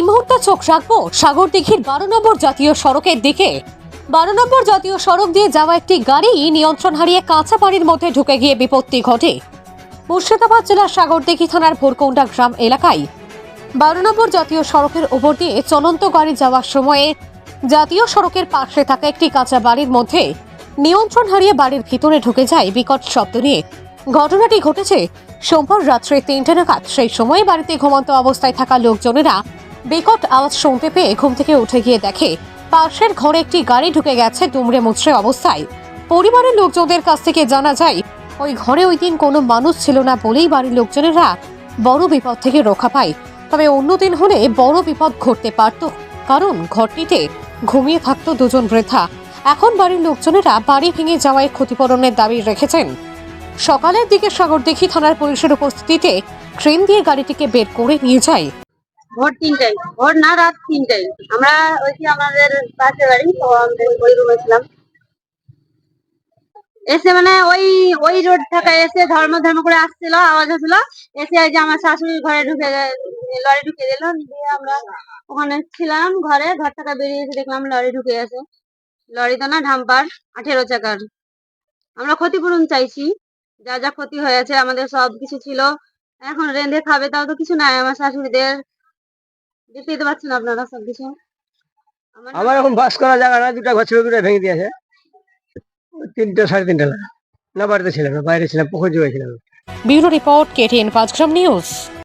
এই মুহূর্তে চোখ রাখব সাগরদিঘির বারো নম্বর জাতীয় সড়কের দিকে। বারো নম্বর জাতীয় সড়ক দিয়ে যাওয়া একটি গাড়ি নিয়ন্ত্রণ হারিয়ে কাঁচা বাড়ির মধ্যে ঢুকে গিয়ে বিপত্তি ঘটে। মুর্শিদাবাদ জেলার সাগরদিঘি থানার ভোরকৌন্ডা গ্রাম এলাকায়। বারো নম্বর জাতীয় সড়কের উপর দিয়ে চলন্ত গাড়ি যাওয়ার সময়ে জাতীয় সড়কের পাশে থাকা একটি কাঁচা বাড়ির মধ্যে নিয়ন্ত্রণ হারিয়ে বাড়ির ভিতরে ঢুকে যায় বিকট শব্দ নিয়ে। ঘটনাটি ঘটেছে সোমবার রাত্রে তিনটে নাগাদ। সেই সময় বাড়িতে ঘুমন্ত অবস্থায় থাকা লোকজনেরা বিকট আওয়াজ শুনতে পেয়ে ঘুম থেকে উঠে গিয়ে দেখে, পাশের ঘরে একটি গাড়ি ঢুকে গেছে দুমড়ে মুচড়ে অবস্থায়। পরিবারের লোকজনদের কাছ থেকে জানা যায়, ওই ঘরে ওই দিন কোনো মানুষ ছিল না বলেই বাড়ির লোকজনেরা বড় বিপদ থেকে রক্ষা পায়। তবে অন্যদিন হলে বড় বিপদ ঘটতে পারত, কারণ ঘরটিতে ঘুমিয়ে থাকতো দুজন বৃদ্ধা। এখন বাড়ির লোকজনেরা বাড়ি ভেঙে যাওয়ায় ক্ষতিপূরণের দাবি রেখেছেন। সকালের দিকে সাগরদিঘি থানার পুলিশের উপস্থিতিতে ট্রেন দিয়ে গাড়িটিকে বের করে নিয়ে যায়। ভোর তিনটায়, ভোর না রাত তিনটায়। আমরা ওই যে আমাদের পাশে বাড়ি, তো আমাদের ওই রুমে ছিলাম। এসে মানে ওই ওই রোড থেকে এসে ধর্ম ধর্ম করে আসছিল, আওয়াজ হচ্ছিল। এসে যে আমার শাশুড়ি ঘরে ঢুকে লরি ঢুকে দিল দিয়ে আমরা ওখানে ছিলাম ঘরে, ঘর থেকে বেরিয়ে এসে দেখলাম লরি ঢুকে গেছে। লরি তো না ঢাম্পার, আঠেরো চাকার। আমরা ক্ষতিপূরণ চাইছি। যা যা ক্ষতি হয়েছে, আমাদের সব কিছু ছিল। এখন রেঁধে খাবে তাও তো কিছু নাই, আমার শাশুড়িদের দেখতেই তো পাচ্ছেন আপনারা সবকিছু। আমার আমার এখন বাস করা জায়গা না দুটা ঘর ছিল দুটা ভেঙে দিয়েছে। ওই তিনটে সাড়ে তিনটে লাগা না বাড়িতে ছিলাম না বাইরে ছিলাম পুকুর জুড়ে ছিলাম। Bureau report KTN Panchgram news.